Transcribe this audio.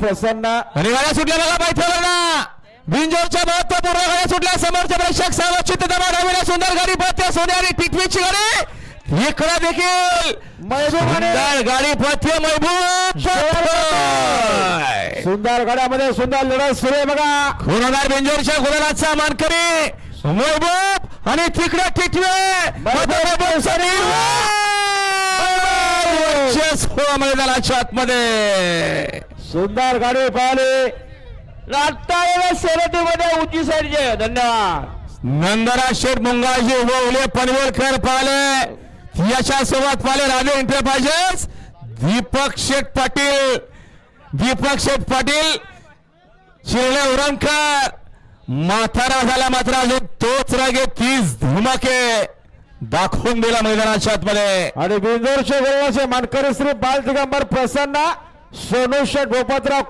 प्रसन्न. आणि गाड्या सुटल्या बघा पायथ्यावर ना बिंजोरच्या महत्त्वपूर्ण गाड्या सुटल्या. समोरच्या प्रेक्षक दबा डावीला सुंदर गाडी पत्ते सोन्यारी टिटवीची गाडी. इकडे देखील. सुंदर गाडी पथ्य महबूब. सुंदर गड्यामध्ये सुंदर लढत सुरू आहे बघा. गुरुदार बेंजोरच्या गुरुदाराचा मानकरी. महबूब आणि तिकडे मैदानाच्या आतमध्ये. सुंदर गाडी पाहिली. आता शर्यतीमध्ये उंची साईडचे. धन्यवाद. नंदरा शेठ मुंगाजी उभवले पनवेलकर पाले याच्या सोबत पाले राजे एंटरप्राइजेस दीपक शेठ पाटील. दीपक शेठ पाटील. शिरले उरणकर. म्हातारा झाला मात्र अजून तोच रागे तीस धुमाके दाखवून दिला मैदानाच्या आतमध्ये. आणि बिंदोरचे मानकरी श्री बाल दिगंबर प्रसन्न. सोनुष शेठ भोपतराव